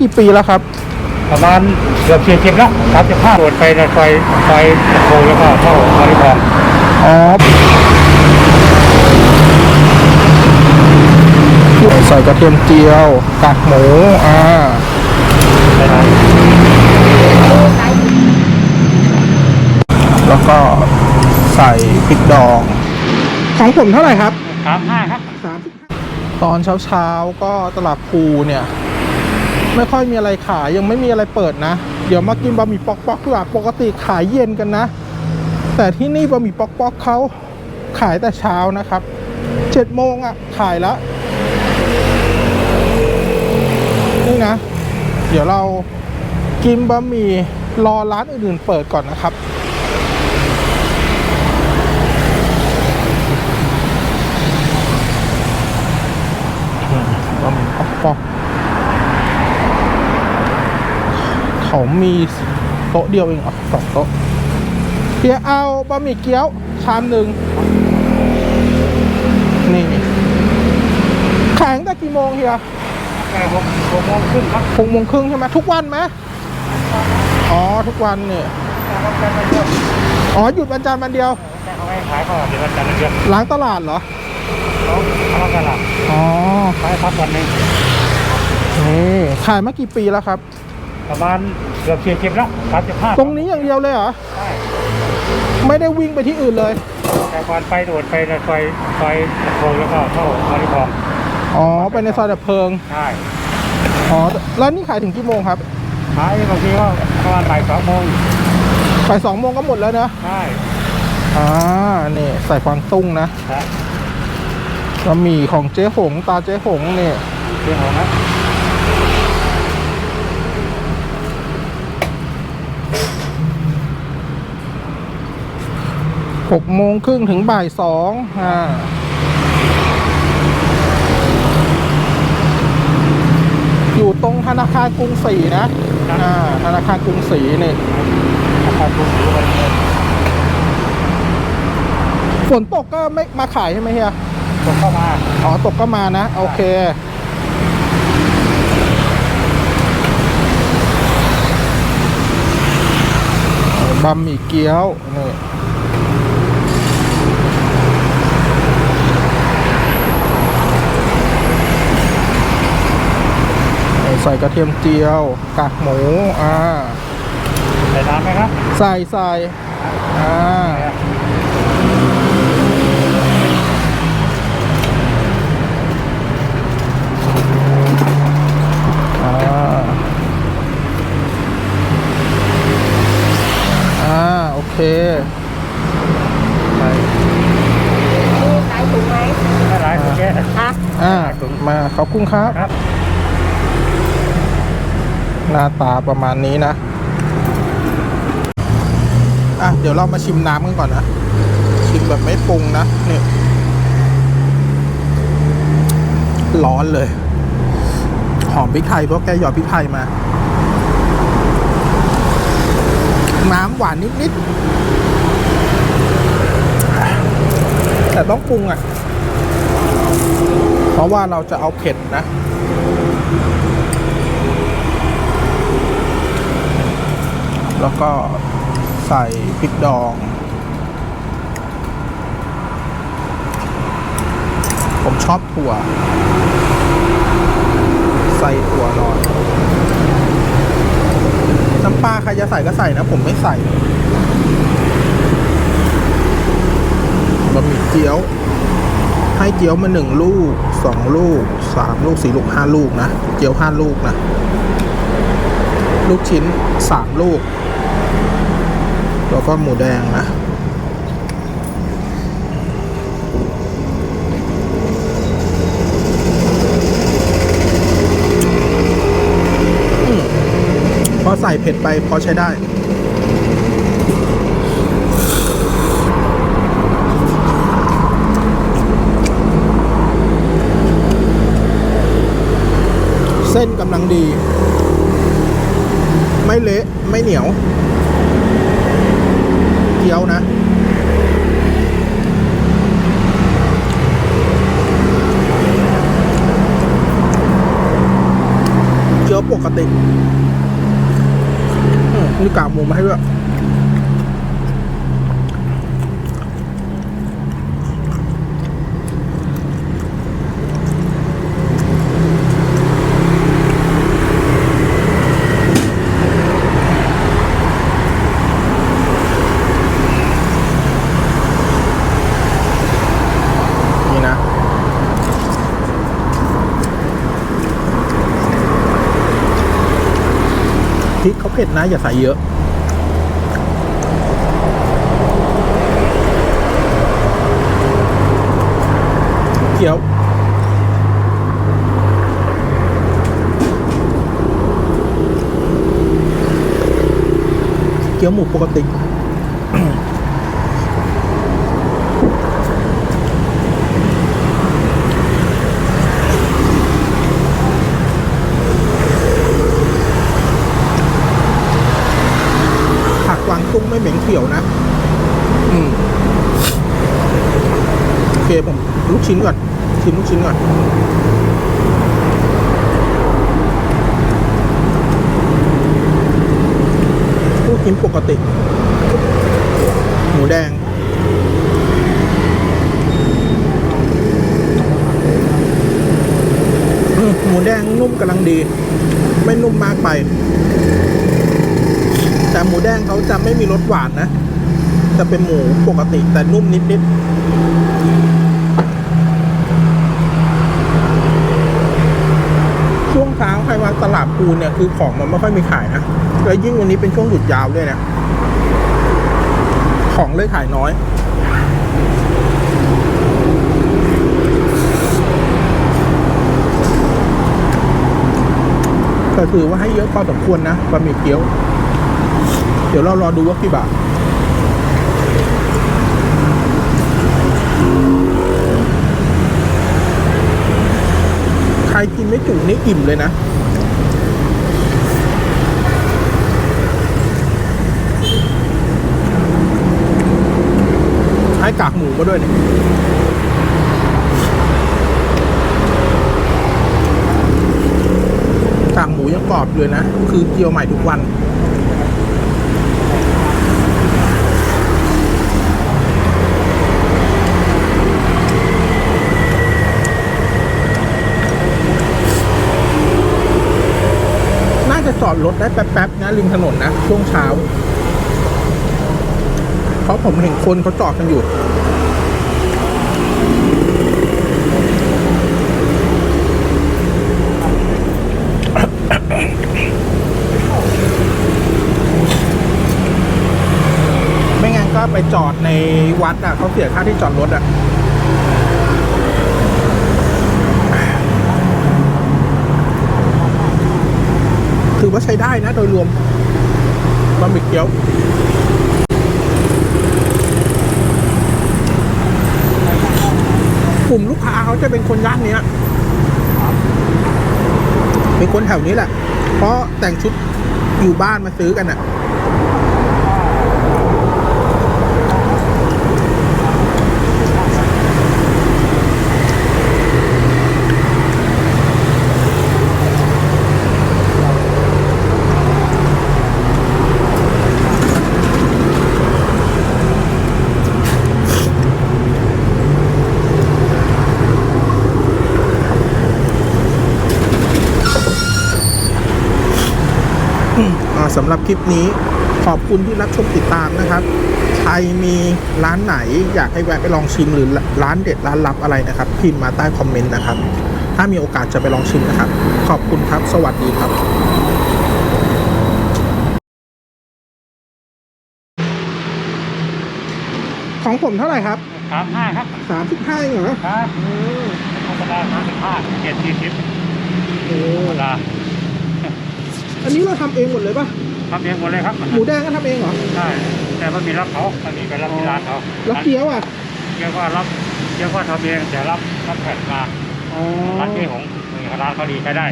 กี่ปีแล้วครับ ประมาณเกือบสี่สิบแล้วสามสิบห้าโดดไปในซอยซอยตะโพแล้วก็เข้าบริการอ๋อใส่กระเทียมเจียวกากหมูอ่าไปทานแล้วก็ใส่พริกดองของผมเท่าไหร่ครับสามห้าครับตอนเช้าๆก็ตลาดภูเนี่ย ไม่ค่อยมีอะไรขายยังไม่มีอะไรเปิดนะ เดี๋ยวมากินบะหมี่ป๊อกๆดีกว่าปกติขายเย็นกันนะ แต่ที่นี่บะหมี่ป๊อกๆเขาขายแต่เช้านะครับเจ็ดโมงอะขายแล้วนี่นะ เดี๋ยวเรากินบะหมี่รอร้านอื่นๆเปิดก่อนนะครับบะหมี่ป๊อกป๊อก เขามีโต๊ะเดียวเองเหรอสองโต๊ะเฮียเอาบะหมี่เกี๊ยวชามหนึ่งนี่ขายตั้งแต่กี่โมงเฮียแค่หกหกโมงครึ่งครับหกโมงครึ่งใช่ไหมทุกวันไหมอ๋อทุกวันเนี่ยครับแค่ไม่เยอะอ๋อหยุดวันจันทร์วันเดียวแค่เขาให้ขายก่อนเดี๋ยววันจันทร์เดือนล้างตลาดเหรอเขาเขากันละอ๋อขายพักวันหนึ่งนี่ขายมากี่ปีแล้วครับ ประมาณเกือบสี่สิบแล้วสามสิบห้าตรงนี้อย่างเดียวเลยเหรอ ใช่ไม่ได้วิ่งไปที่อื่นเลย แต่ก่อนไปโดดไปในซอยซอยตะโพแล้วก็เข้าบริการอ๋อ ไปในซอยดับเพลิง ใช่อ๋อ แล้วนี่ขายถึงกี่โมงครับ ขายบางทีก็ประมาณบ่ายสองโมงไปสองโมงก็หมดแล้วนะ ใช่ อ่า นี่ใส่ฟางตุ้งนะครับบะหมี่ของเจ๊หง ตาเจ๊หงนี่เรื่องของนะ หกโมงครึ่งถึงบ่ายสองอ่าอยู่ตรงธนาคารกรุงศรีนะอ่าธนาคารกรุงศรีนี่ราคาถูกอยู่วันนี้ฝนตกก็ไม่มาขายใช่ไหมเฮียคนเข้ามา อ๋อ ตกก็มานะ โอเค บะหมี่เกี๊ยวนี่ ใส่กระเทียมเจียวกากหมูอ่าใส่น้ำไหมครับ ใส่ใส่อ่าอ่าอ่าโอเคไปมีขายถุงไหมไม่หลายคนแค่คะอ่ามาขอบคุณครับครับ หน้าตาประมาณนี้นะ อะ เดี๋ยวเรามาชิมน้ำกันก่อนนะ ชิมแบบไม่ปรุงนะนี่ร้อนเลย หอมพริกไทยเพราะแกหยอดพริกไทยมา น้ำหวานนิดๆ แต่ต้องปรุงอะ เพราะว่าเราจะเอาเผ็ดนะ แล้วก็ใส่พริกดอง ผมชอบถั่ว ใส่ถั่วหน่อยน้ำปลาใครจะใส่ก็ใส่นะ ผมไม่ใส่บะหมี่เกี๊ยว ให้เกี๊ยวมาหนึ่งลูกสองลูกสามลูกสี่ลูกห้าลูกนะ เกี๊ยวห้าลูกนะ ลูกชิ้นสามลูก แล้วก็หมูแดงนะอพอใส่เผ็ดไปพอใช้ได้เส้นกำลังดี ไม่เละ ไม่เหนียว เกี๊ยวนะ เกี๊ยวปก กติอืมนี่กากหมูมาให้ด้วยนี่นะ พริกเขาเผ็ดนะ อย่าใส่เยอะ เกี๊ยวเกี๊ยวหมูปกติ ผักกวางตุ้งไม่ เหม็นเขียวนะ อืมโอเคผมลูกชิ้นก่อน ชิมลูกชิ้นก่อนลูกชิ้นปกติ หมูแดงอืมหมูแดงนุ่มกำลังดี ไม่นุ่มมากไป แต่หมูแดงเขาจะไม่มี รสหวานนะ จะเป็นหมูปกติแต่นุ่มนิดๆ ช่วงเช้าใครมาตลาดปูเนี่ยคือของมันไม่ค่อยมีขายนะ แล้วยิ่งวันนี้เป็นช่วงหยุดยาวด้วยเนะของเลยขายน้อยแต่ถือว่าให้เยอะพอสมควรนะบะหมี่เกี๊ยว เดี๋ยวเรารอดูว่ากี่บาทใครกินไม่จุนี่อิ่มเลยนะให้กากหมูมาด้วยเนี่ยกากหมูยังกรอบเลยนะ คือเจียวใหม่ทุกวัน น่าจะจอด รถได้แป๊บๆนะริมถนนนะช่วงเช้า เพราะผมเห็นคนเขาจอดกันอยู่ไม่งั้นก็ไปจอดในวัดอะเขาเสียค่าที่จอดรถอะ อว่าใช้ได้นะ โดยรวมบะหมี่เกี๊ยวกลุ่มลูกค้าเขาจะเป็นคนย่านนี้เป็นคนแถวนี้แหละ เพราะแต่งชุดอยู่บ้านมาซื้อกันอะ สำหรับคลิปนี้ขอบคุณที่รับชมติดตามนะครับ ใครมีร้านไหนอยากให้แวะไปลองชิมหรือร้านเด็ดร้านลับอะไรนะครับ พิมพ์มาใต้คอมเมนต์นะครับ ถ้ามีโอกาสจะไปลองชิมนะครับ ขอบคุณครับ สวัสดีครับของผมเท่าไหร่ครับสามห้าครับสามสิบห้าเหรอ ครับธรรมดาสามสิบห้าเจ็ดสี่สิบโอ้ธรรมดา อันนี้เราทำเองหมดเลยปะทำเองหมดเลยครับหมูแดงก็ทำเองเหรอ ใช่แต่ไม่มีรับเขาไม่มีไปรับที่ร้านเขาแล้วเกี๊ยวอะ เกี๊ยวก็รับเกี๊ยวก็ทำเองแต่รับรับแผ่นมาอ๋อ ร้านที่ของร้านเขาดีใช้ได้